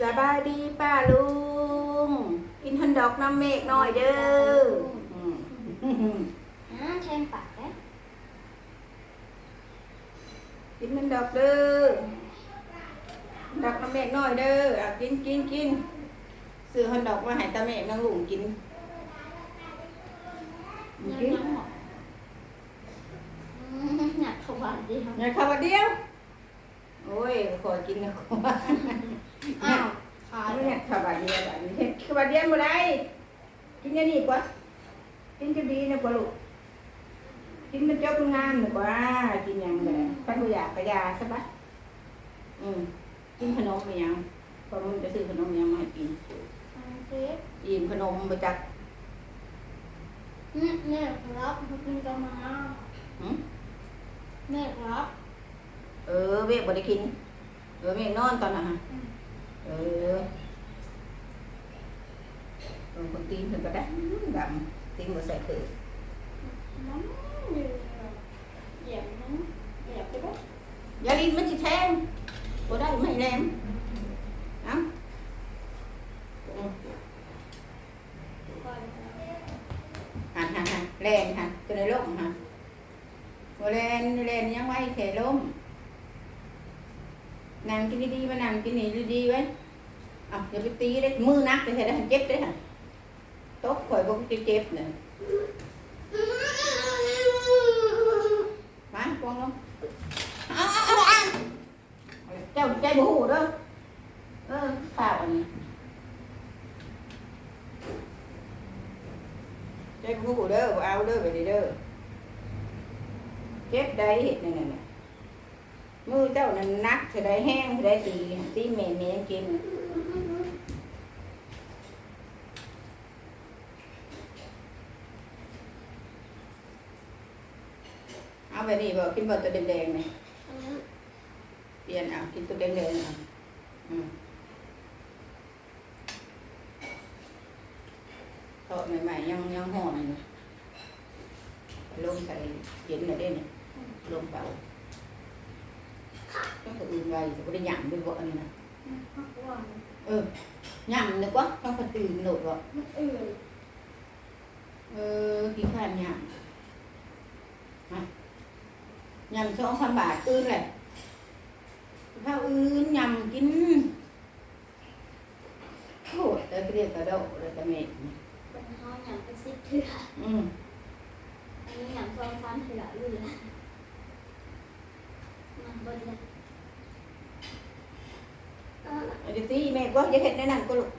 สบายดีป้าลุง กินฮันดอกน้ำเมฆหน่อยเด้ออืมอ่าแทงปากได้กินฮันดอกเด้อดอกน้ำเมฆหน่อยเด้ออะกินกินกินซื้อฮันดอกมาให้ตาเมฆนางลุงกินยังกินยังหรออืมอยากขวานดีครับอย่าข้าวเดียวโอ้ยขอกินนะขอ อ้าวขาไม่ดอยากข้าวเดียวแบบนี้เฮ็ดข้าวเดียวบ่ได้กินอย่างนี้กว่ากินจะดีนะพ่อลูกกินมันจบงานดีกว่ากินอย่างไรไปบ่อยากไปยาซะปะอืมกินขนมไปยังพอมันจะซื้อขนมยังมาให้กินเค้กอิ่มขนมไปจักนี่เนี่ยครับเขากินกันมาหึเนี่ยครับ เออเวกบ่ได้กิน เออเวกนอนตอนน่ะฮะอืม เออเออคนตีนถึงก็ได้ดำตีนบ่ใส่เกลือน้ำเหยียบน้ำเหยียบไปด้วยอย่าลิ้นมันสิแทงบ่ได้ไม่แหลมเอ้าอืม ก่อน หันหันหันแลนหันจะได้ล่มหันบ่แลนแลนยังไว้แถล่มนั่งกินดีๆมานั่ง กินนี่ดีๆไว้อะอย่าไปตีเด้มือนักไปเฮ็ดให้เจ็บเด้อหั่นตกข่อยบ่เจ็บๆน่ะมาปองลงเอาเอาเอาเอาเจ้าใจบ่ฮู้เด้อเออข้าวอันนี้ใจบ่ฮู้เด้อบ่เอาเด้อไปเด้อเจ็บได้เฮ็ดนั่นน่ะ มือเจ้านั่นนักจะได้แห้งจะได้ตีตีเหม็นเหม็นกินเอาไปนี่บอกกินบอตัวแดงๆไหมอันนี้เปลี่ยนเอากินตัวแดงๆเอาอืมทอดใหม่ๆยังยังหอนอยู่ลงใส่เย็นหน่อยได้เนี่ยลงเป่า ต้องตัวอื่นไว้จะไม่ได้หยำด้วยบ่อันนี้นะผักหวานเออหยำนึกว่าต้องคนตื่นโหลดบ่ไม่เอื่อยเออกี่ข้านหยำฮะหยำสองสามบาทอื่นแหละข้าวอื่นหยำกินโคตรแต่เรียกกระโดดเลยแต่เม็ดเป็นข้าวหยำเป็นสิบเถื่ออืมอันนี้หยำซองฟันเถื่ออยู่เลยมันบด เดี๋ยวตีแม่ก็จะเห็ดในนั้นก็ลูก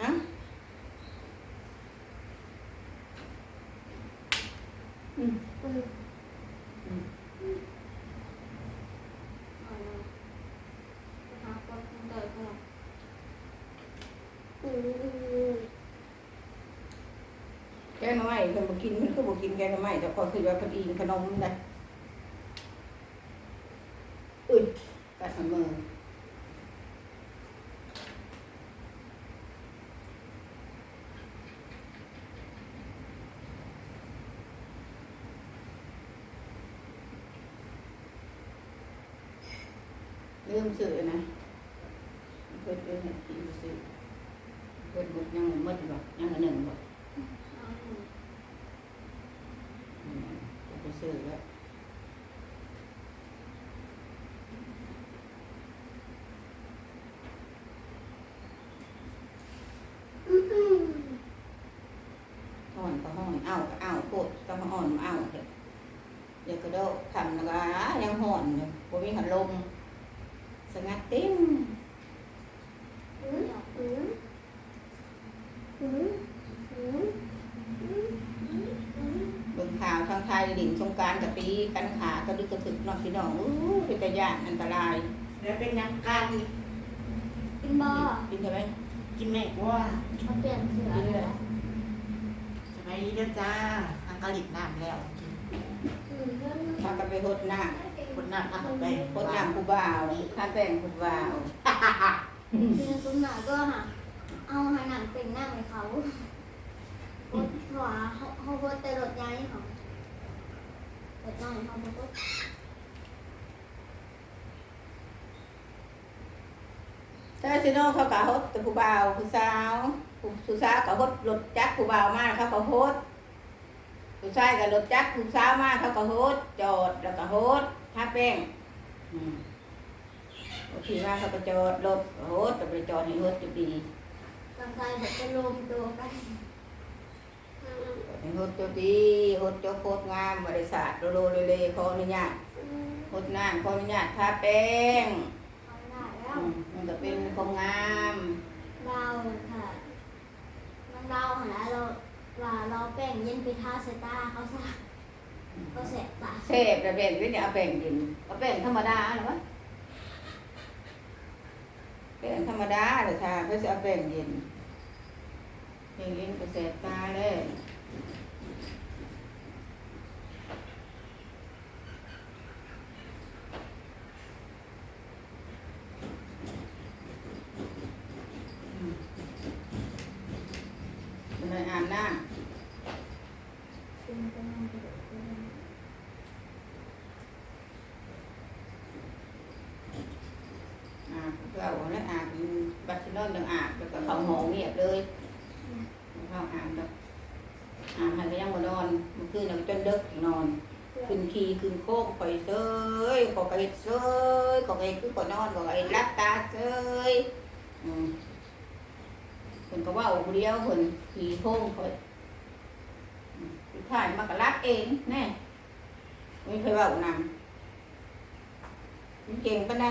อะอืมอืมอืมอืมแกงหน่อไม้เพิ่นบ่กินเพิ่นคือบ่กินแกงหน่อไมแต่พอคือว่าเพิ่นอิ่มขนมได้กัดมือ ลืมซื้อนะเพิ่นเพิ่นให้กินซื้อเพิ่นหมดยังหมดบ่ยังอันหนึ่งบ่เอาหนึ่งอืมไปซื้อแล้วห่อนก็ห่อนเอาก็เอาโคตรก็มาห่อนมาเอาเถอะเดี๋ยวก็โดดทำแล้วก็ยังห่อนอยู่บ่มีหัดลม สงัดเต็มอืมอืมอืมอืมอืมอืมเบิ่งข่าวทางไทยดิ่งสงกรารกับปีกันขากระดึกกระถึกเนอกพี่น้องอู้เป็นตะยานอันตราย แล้วเป็นยังกันกินบ่กินใช่ไหมกินแม่กว่าเขาเปลี่ยนเสื้อกินเลยสบายดีเด้อจ้าทางกะหลิบน้ำแล้วกินอืมเรื่องพากันไปหดน้ คนหน้ำทำไปำหดน้ำผู้บ่าวข้าแป้งผู้บ่าวกินซุ้มหนาก็หาเอาหาหนังเป็นหน้าให้เขาโอ๊ตขวาเขาเขาโพสแต่รถย้ายเขารถน้อยเขาโพสถ้าซิโน่เขาก็ฮดแต่ผู้บ่าวผู้สาวผู้ผู้สาวก็ฮดรถจักรผู้บ่าวมากเขาก็ฮดผู้ชายก็รถจักรผู้สาวมากเขาก็ฮดจอดแล้วก็ฮด ทาแป้งอืมโอเคมาเขาก็จอดรถฮดแต่ไปจอดให้ฮดจุดดีร่างกายแบบจะรวมตัวกันให้ฮดจุดดีฮดจอโคตรงามบริษัทโลโลเลเลขออนุญาตฮดน้ำขออนุญาตทาแป้งเอาได้แล้อืวมมันก็เป็นของงามเราค่ะน้องเราหาเราว่าเราแป้งเย็นไปทาสายตาเขาซะ ก็แสบตาเสพแต่แป้งก็จะเอาแป้งกินเอาแป้งธรรมดาหรือวะแป้งธรรมดาแต่ทาก็จะเอาแป้งเย็นแป้งเย็นก็เสพตาเลยอืมมันเลยอาบน้ำ เป็นกำลังกระโดดเป็น อาบเราแล้วอาบบัตรนอนยังอาบแล้วก็เข้าห้องเงียบเลยเข้าอาบแล้วอาบให้ก็ยังมานอนเมื่อ คืนเราจนเลิกนอนขึ้นขี่ขึ้นโค้งคอยเซยก็ไปเซยก็ไปคือก็นอนก็ไปรับตาเซยอืมคนก็ว่าคนเดียวคนขี่โค้งคอยอืมสุดท้ายมันก็รับเองแน่ไม่เคยว่านำมันเก่งปานใด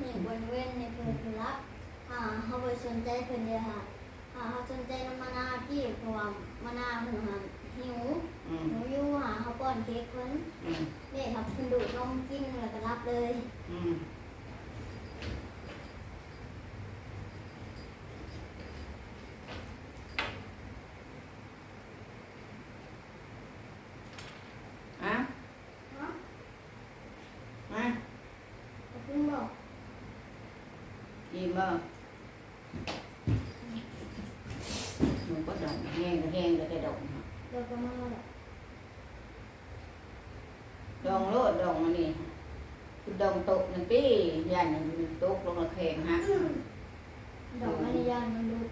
ในบนเว้นในเพิ่นเพิ่นรับอ่าเขาไปสนใจเพิ่อนเดียวค่ะอ่าเขาสนใจน้ำมะนาวที่เพราะว่ามะนาวเพิ่นหัน หิวอืมหิวอยู่หาเขาป้อนเค้กเพิ่นอืมนี่ครับเพิ่นดูดนมกินแล้วก็รับเลยอืมอะมาเพิ่นบอก อิ่มบ่หนูก็ดองแห้งก็แห้งก็ได้ดอง เดี๋ยว ก็มาแล้วดองโลดดองอันนี้คือดองตกนั่นติย่านมันตกลงละแข็งฮะดอกอัญญาณมันดูด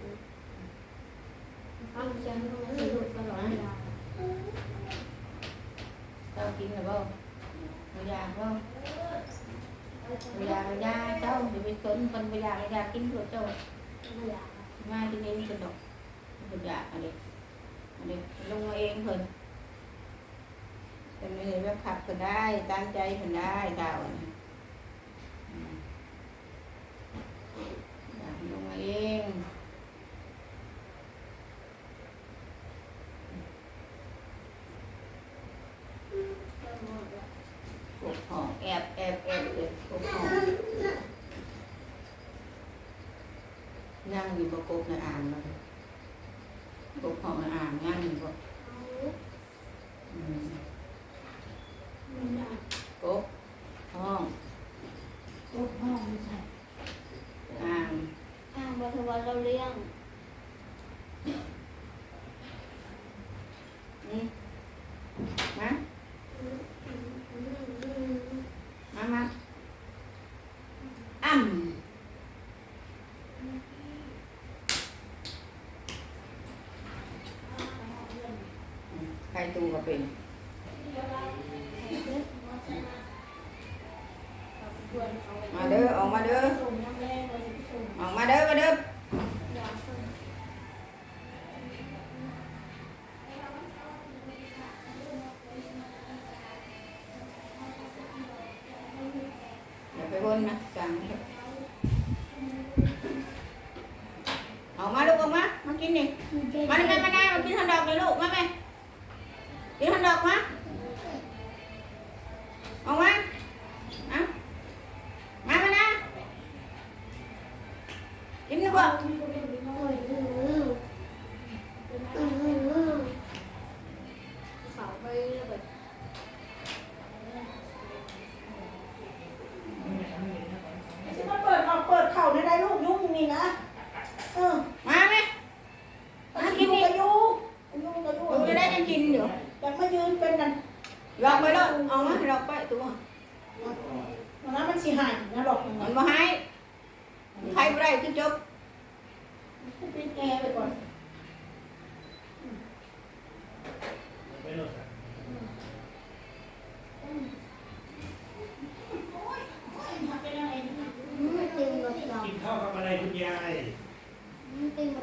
ฟังเสียงมันสิดูดตลอดเวลาเจ้ากินหรือเปล่าไม่อยากเปล่าไม่อยากไม่อยากเจ้าจะไปสนคนไม่อยากไม่อยากกินตัวเจ้าไม่อยากมาที่นี่มันกระดกมันอยากอะไร อะไรลงมาเองเพิ่นเป็นไม่ได้แบบขับเพิ่นได้ตั้งใจเพิ่นได้เจ้าน่ะอืมอยากลงมาเองเริ่มหมดแล้วปลุกห้องแอบแอบแอบเลยปลุกห้องนั่งอยู่ประกบในอ่างเลย ตกของอ่านง่ายหนึ่งก็อา อืม ไม่ได้ กบห้อง ลบห้องไม่ใช่ อ่าง อ่างบัตรวันเราเลี้ยง อืมมามามาอ่ำ อืมใค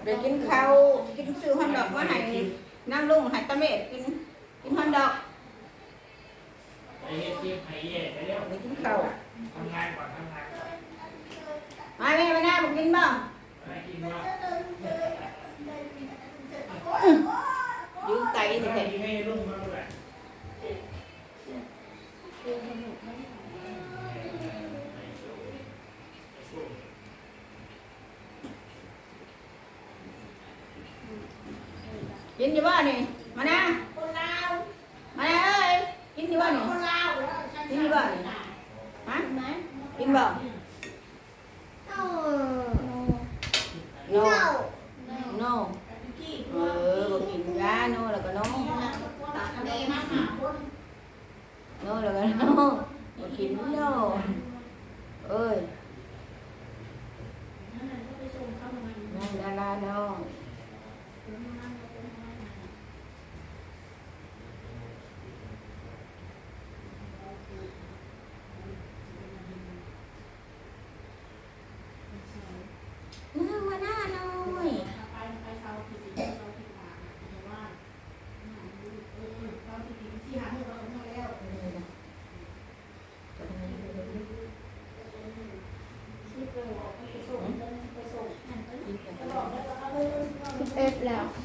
เดี๋ยวกินข้าวกินซื้อฮอนดอกมาให้นั่งลุงให้ตะเมดกินกินฮอนดอกไปเฮ็ดเก็บให้แย่ไปแล้วเดี๋ยวกินข้าวทำงานก่อนทำงานก่อนมาแม่มาหน้าบ่กินบ่ไปกินเนาะยืมไก่ไปนี่แท้กินให้ลุงมาด้วย กินอยู่บ่นี่มานะคนลาวมานะเอ้ยกินอยู่บ่นี่คนลาวกินอยู่บ่นี่ฮะไหมกินบ่เอาโนเน่าโนเออบ่กินยาโนแล้วก็โนตากแดงโนแล้วก็โนบ่กินโนเอ้ยนั่นดาราโนนั่งมาหน้าหน่อย เ